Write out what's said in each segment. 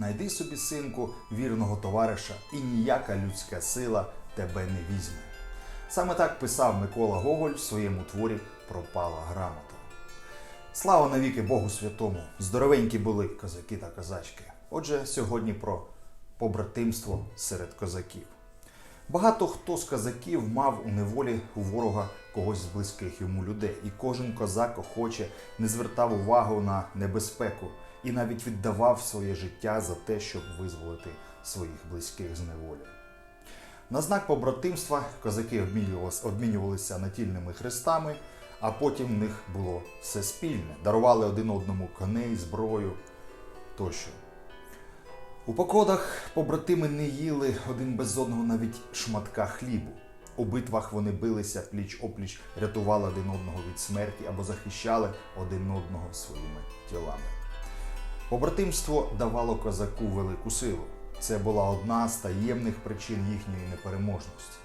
Найди собі, синку, вірного товариша, і ніяка людська сила тебе не візьме. Саме так писав Микола Гоголь в своєму творі Пропала грамота. Слава навіки Богу Святому! Здоровенькі були козаки та козачки. Отже, сьогодні про побратимство серед козаків. Багато хто з козаків мав у неволі у ворога когось з близьких йому людей, і кожен козак охоче не звертав увагу на небезпеку і навіть віддавав своє життя за те, щоб визволити своїх близьких з неволі. На знак побратимства козаки обмінювалися, натільними хрестами, а потім в них було все спільне. Дарували один одному коней, зброю тощо. У походах побратими не їли один без одного навіть шматка хлібу. У битвах вони билися пліч опліч, рятували один одного від смерті або захищали один одного своїми тілами. Побратимство давало козаку велику силу. Це була одна з таємних причин їхньої непереможності.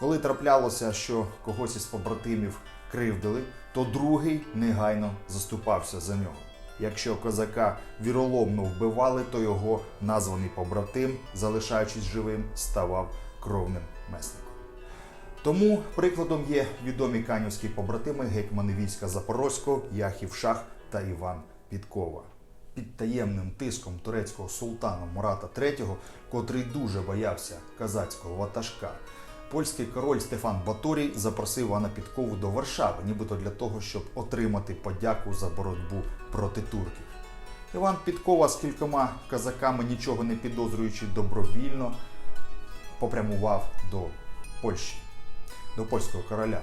Коли траплялося, що когось із побратимів кривдили, то другий негайно заступався за нього. Якщо козака віроломно вбивали, то його названий побратим, залишаючись живим, ставав кровним месником. Тому прикладом є відомі канівські побратими гетьмани війська Запорозького, Яхів Шах та Іван Підкова. Під таємним тиском турецького султана Мурата III, котрий дуже боявся казацького ватажка, польський король Стефан Баторій запросив Івана Підкову до Варшави, нібито для того, щоб отримати подяку за боротьбу проти турків. Іван Підкова з кількома казаками, нічого не підозрюючи, добровільно попрямував до Польщі, до польського короля.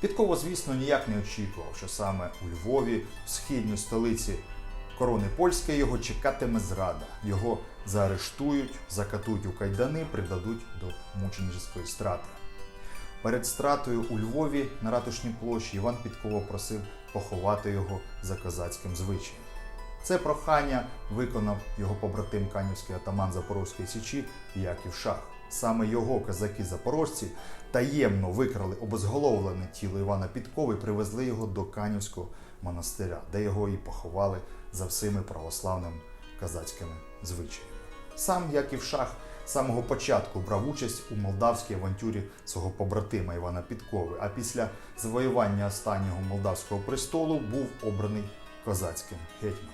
Підкова, звісно, ніяк не очікував, що саме у Львові, в східній столиці корони польської, його чекатиме зрада. Його заарештують, закатують у кайдани, придадуть до мученическої страти. Перед стратою у Львові на ратушній площі Іван Підкова просив поховати його за козацьким звичаєм. Це прохання виконав його побратим канівський атаман Запорозької січі Яків Шах. Саме його козаки-запорожці таємно викрали обезголовлене тіло Івана Підкови і привезли його до Канівського монастиря, де його і поховали за всіми православними козацькими звичаями. Сам Яків Шах з самого початку брав участь у молдавській авантюрі свого побратима Івана Підкови, а після завоювання останнього молдавського престолу був обраний козацьким гетьманом.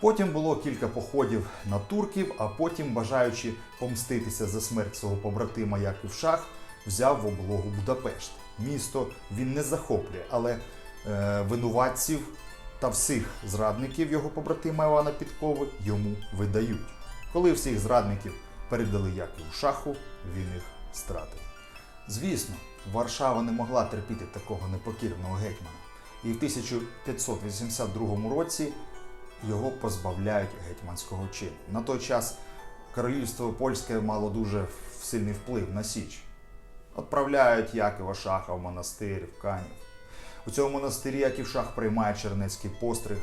Потім було кілька походів на турків, а потім, бажаючи помститися за смерть свого побратима Яків Шах, взяв в облогу Будапешт. Місто він не захоплює, але винуватців та всіх зрадників його побратима Івана Підкови йому видають. Коли всіх зрадників передали Якову Шаху, він їх стратив. Звісно, Варшава не могла терпіти такого непокірного гетьмана. І в 1582 році його позбавляють гетьманського чину. На той час королівство польське мало дуже сильний вплив на Січ. Отправляють Якова Шаха в монастир, в Канів. У цьому монастирі Яків Шах приймає чернецький постриг.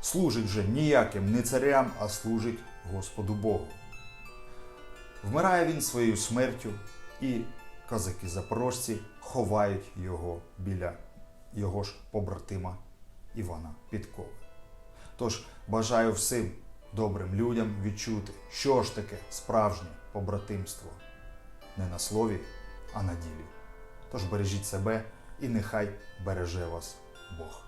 Служить вже ніяким не царям, а служить Господу Богу. Вмирає він своєю смертю, і козаки-запорожці ховають його біля його ж побратима Івана Підкови. Тож бажаю всім добрим людям відчути, що ж таке справжнє побратимство не на слові, а на ділі. Тож бережіть себе і нехай береже вас Бог.